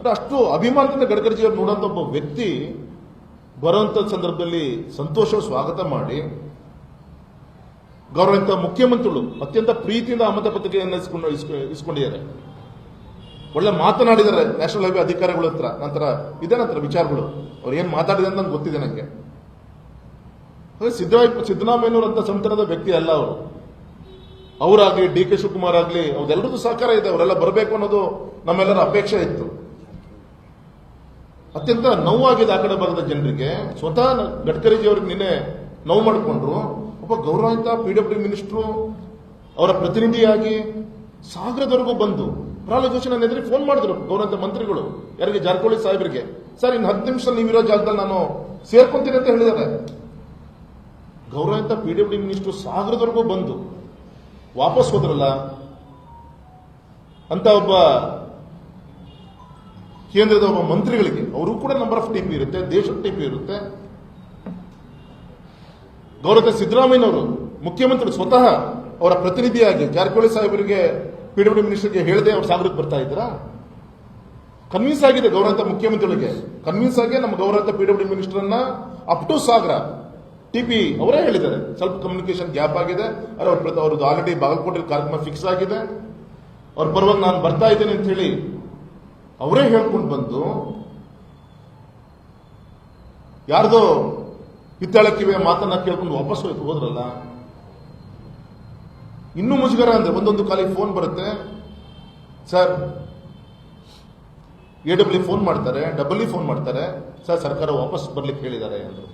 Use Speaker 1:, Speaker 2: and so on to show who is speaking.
Speaker 1: ಅಂದ್ರೆ ಅಷ್ಟು ಅಭಿಮಾನದಿಂದ ಗಡ್ಕರಿ ಜೀವನ ನೋಡೋಂಥ ಒಬ್ಬ ವ್ಯಕ್ತಿ ಬರುವಂಥ ಸಂದರ್ಭದಲ್ಲಿ ಸಂತೋಷ, ಸ್ವಾಗತ ಮಾಡಿ ಗೌರವಂತ ಮುಖ್ಯಮಂತ್ರಿಗಳು ಅತ್ಯಂತ ಪ್ರೀತಿಯಿಂದ ಆಮದ ಪತ್ರಿಕೆಯನ್ನು ಇಸ್ಕೊಂಡು ಇಸ್ಕೊಂಡಿದ್ದಾರೆ. ಒಳ್ಳೆ ಮಾತನಾಡಿದ್ದಾರೆ ನ್ಯಾಷನಲ್ ಹೈವೇ ಅಧಿಕಾರಿಗಳ ಹತ್ರ, ನಂತರ ಇದೆ ನಂತರ ವಿಚಾರಗಳು. ಅವ್ರು ಏನ್ ಮಾತಾಡಿದೆ ಅಂತ ಗೊತ್ತಿದೆ ನನಗೆ ಸಿದ್ದರಾಮ ಸಿದ್ದರಾಮಯ್ಯನವರಂತ ಸಂತನದ ವ್ಯಕ್ತಿ ಅಲ್ಲ ಅವರು. ಅವರಾಗ್ಲಿ, ಡಿ ಕೆ ಶಿವಕುಮಾರ್ ಆಗ್ಲಿ ಅವ್ರೆಲ್ಲರದ್ದು ಸಹಕಾರ ಇದೆ, ಅವರೆಲ್ಲ ಬರಬೇಕು ಅನ್ನೋದು ನಮ್ಮೆಲ್ಲರ ಅಪೇಕ್ಷೆ ಇತ್ತು. ಅತ್ಯಂತ ನೋವಾಗಿದೆ ಆ ಕಡೆ ಭಾಗದ ಜನರಿಗೆ. ಸ್ವತಃ ಗಡ್ಕರಿಜಿ ಅವ್ರಿಗೆ ನಿನ್ನೆ ನೋವು ಮಾಡಿಕೊಂಡ್ರು. ಒಬ್ಬ ಗೌರವಾನ್ವಿತ ಪಿ ಡಬ್ಲ್ಯೂ ಮಿನಿಸ್ಟ್ರು ಅವರ ಪ್ರತಿನಿಧಿಯಾಗಿ ಸಾಗರದವರೆಗೂ ಬಂದು ನನ್ನ ಎದುರಿಗೆ ಫೋನ್ ಮಾಡಿದ್ರು ಗೌರವಂತ ಮಂತ್ರಿಗಳು, ಯಾರಿಗೆ? ಜಾರಕಿಹೊಳಿ ಸಾಹೇಬರಿಗೆ. ಸರ್, ಇನ್ನು ಹತ್ತು ನಿಮಿಷ ನೀವಿರೋ ಜಾಗದಲ್ಲಿ ನಾನು ಸೇರ್ಕೊಂತೀನಿ ಅಂತ ಹೇಳಿದ್ದಾರೆ. ಗೌರವಂತ ಪಿ ಡಬ್ಲ್ಯೂ ಮಿನಿಸ್ಟ್ರು ಸಾಗರದವರೆಗೂ ಬಂದು ವಾಪಸ್ ಹೋದ್ರಲ್ಲ, ಅಂತ ಒಬ್ಬ ಕೇಂದ್ರದ ಒಬ್ಬ ಮಂತ್ರಿಗಳಿಗೆ ಅವರು ಕೂಡ ನಂಬರ್ ಆಫ್ ಟಿಪಿ ಇರುತ್ತೆ, ದೇಶದ ಟಿಪಿ ಇರುತ್ತೆ. ಗೌರವ ಸಿದ್ದರಾಮಯ್ಯನವರು, ಮುಖ್ಯಮಂತ್ರಿ ಸ್ವತಃ ಅವರ ಪ್ರತಿನಿಧಿಯಾಗಿ, ಜಾರಕಿಹೊಳಿ ಸಾಹೇಬರಿಗೆ ಪಿ ಡಬ್ಲ್ಯೂ ಮಿನಿಸ್ಟರ್ಗೆ ಹೇಳದೆ, ಅವ್ರು ಸಾಗರಕ್ಕೆ ಬರ್ತಾ ಇದ್ದೀರಾ? ಕನ್ವಿನ್ಸ್ ಆಗಿದೆ ಗೌರವಂತ ಮುಖ್ಯಮಂತ್ರಿಗಳಿಗೆ. ಕನ್ವಿನ್ಸ್ ಆಗಿ ನಮ್ಮ ಗೌರವಂತ ಪಿಡಬ್ಲ್ಯೂ ಮಿನಿಸ್ಟರ್ ಅನ್ನ ಅಪ್ ಟು ಸಾಗರ ಟಿಪಿ ಅವರೇ ಹೇಳಿದ್ದಾರೆ. ಸ್ವಲ್ಪ ಕಮ್ಯುನಿಕೇಶನ್ ಗ್ಯಾಪ್ ಆಗಿದೆ. ಅವ್ರದ್ದು ಆಲ್ರೆಡಿ ಬಾಗಲಕೋಟೆ ಕಾರ್ಯಕ್ರಮ ಫಿಕ್ಸ್ ಆಗಿದೆ. ಅವ್ರ ಬರುವಾಗ ನಾನು ಬರ್ತಾ ಇದ್ದೇನೆ ಅಂತ ಹೇಳಿ ಅವರೇ ಹೇಳ್ಕೊಂಡು ಬಂದು ಯಾರ್ದೋ ಹಿತ್ತಾಳಕ್ಕಿವೆ ಮಾತನ್ನ ಕೇಳ್ಕೊಂಡು ವಾಪಸ್ ಹೋಯ್ತು ಹೋದ್ರಲ್ಲ? ಇನ್ನೂ ಮುಜುಗರ ಅಂದ್ರೆ ಒಂದೊಂದು ಕಾಲಿಗೆ ಫೋನ್ ಬರುತ್ತೆ. ಸರ್ ಎ ಡಬ್ಲ್ಯೂ ಫೋನ್ ಮಾಡ್ತಾರೆ ಡಬಲ್ ಫೋನ್ ಮಾಡ್ತಾರೆ. ಸರ್ ಸರ್ಕಾರ ವಾಪಸ್ ಬರ್ಲಿಕ್ಕೆ ಹೇಳಿದ್ದಾರೆ ಅಂದ್ರು.